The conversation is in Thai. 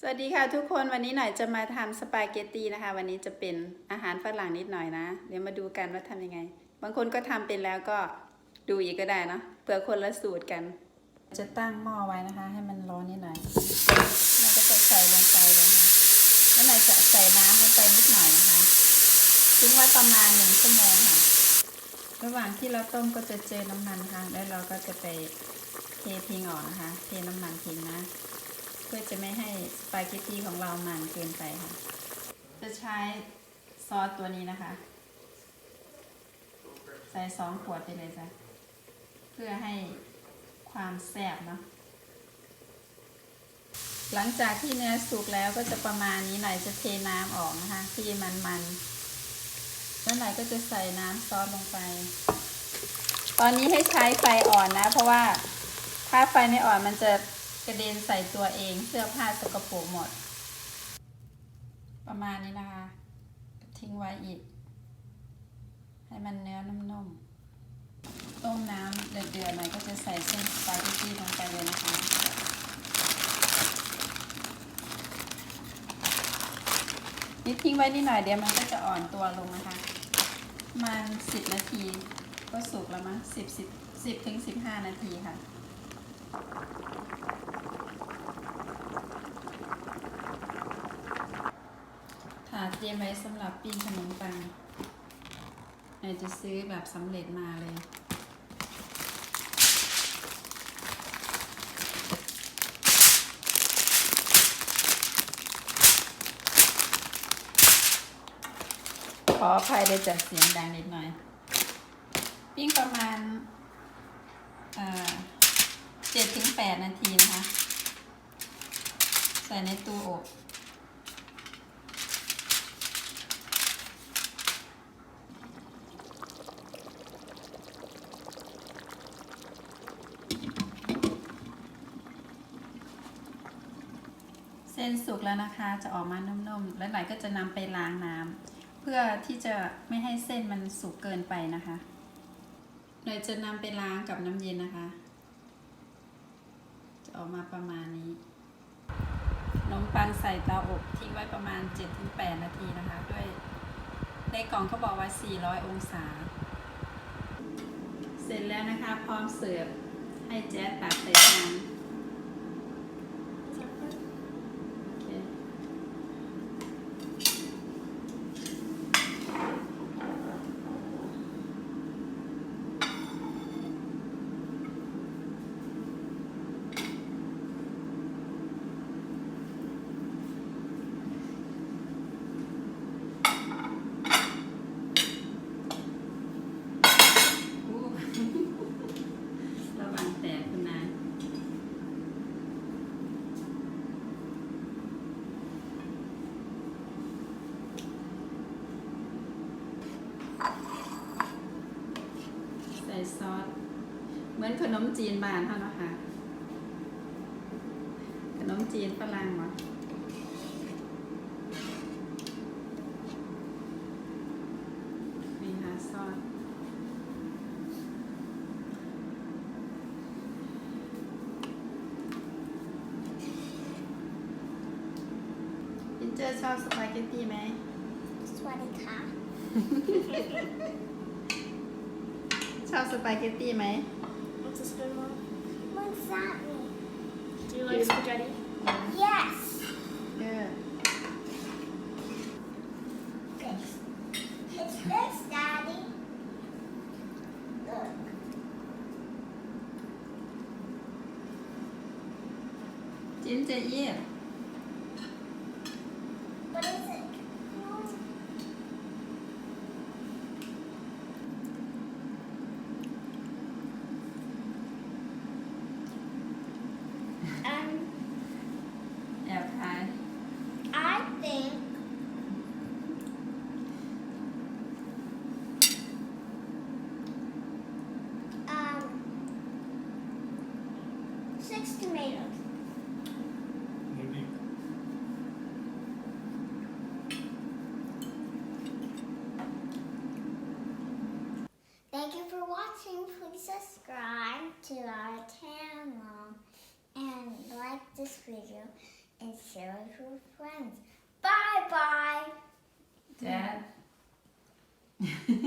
สวัสดีค่ะทุกคนวันนี้หน่อยจะมาทำสปาเกตตีนะคะ วันนี้จะเป็นอาหารฝรั่งนิดหน่อยนะ เดี๋ยวมาดูกันว่าทำยังไง บางคนก็ทำเป็นแล้วก็ดูอีกก็ได้เนอะเผื่อคนละสูตรกัน จะตั้งหม้อไว้นะคะ ให้มันร้อนนิดหน่อยเราก็จะใส่ลงไปเลยนะคะแล้วหน่อยจะใส่น้ำลงไปนิดหน่อยนะคะทิ้งไว้ประมาณหนึ่งชั่วโมงค่ะ ระหว่างที่เราต้มก็จะเจอน้ำมันค่ะแล้วเราก็จะไปเททิ้งออกนะคะ เทน้ำมันทิ้งนะ เพื่อจะไม่ให้สปาเกตตีของเรามันเกินไปค่ะ จะใช้ซอสตัวนี้นะคะ ใส่สองขวดไปเลยจ้ะ เพื่อให้ความแซ่บเนาะหลังจากที่เนื้อสุกแล้วก็จะประมาณนี้หน่อยจะเทน้ำออกนะคะ ที่มันมันๆแล้วหน่อยก็จะใส่น้ำซอสลงไป ตอนนี้ให้ใช้ไฟอ่อนนะ เพราะว่าถ้าไฟไม่อ่อนมันจะ กระเด็นใส่ตัวเองเสื้อผ้าสกปรกหมด ประมาณนี้นะคะ ทิ้งไว้อีก ให้มันเนื้อนุ่มๆ ต้มน้ำเดือดๆหน่อยก็จะใส่เส้นสปาเกตตี้ลงไปเลยนะคะนี่ทิ้งไว้นิดหน่อยเดี๋ยวมันก็จะอ่อนตัวลงนะคะมาณสิบนาทีก็สุกแล้วมั้งสิบสิบสิบถึงสิบห้านาทีค่ะ ถาด เตรียมไว้สำหรับปิ้งขนมปังเนยจะซื้อแบบสำเร็จมาเลย ขออภัยเลยจากเสียงดังนิดหน่อย ปิ้งประมาณเจ็ดถึงแปดนาทีนะคะ ใส่ในตู้อบ เส้นสุกแล้วนะคะจะออกมานุ่มๆ แล้วหน่อยก็จะนำไปล้างน้ำเพื่อที่จะไม่ให้เส้นมันสุกเกินไปนะคะหน่อยจะนำไปล้างกับน้ำเย็นนะคะ จะออกมาประมาณนี้ขนมปังใส่เตาอบทิ้งไว้ประมาณ 7-8 นาทีนะคะ ด้วยในกล่องเขาบอกว่า 400 องศา เสร็จแล้วนะคะ พร้อมเสิร์ฟให้แจ๊ดตักใส่จาน โอเค อู้ ระวังแตกคุณนาย ใส่ซอส เห มือนขนมจีนบานเท่านั้นค่ะ ขนมจีนฝรั่งวะนี่ค่ะซอสพินเจอร์ชอบสปาเกตตี้ไหม สวัสดีค่ะ ชอบสปาเกตตี้ไหม What's this good one? มันซ่ามี Do you like spaghetti? yes เออ this it's this daddy look จินเ Um, okay. I think. Um, six tomatoes. Thank you for watching. Please subscribe to our this video and share it with friends. Bye bye. Dad.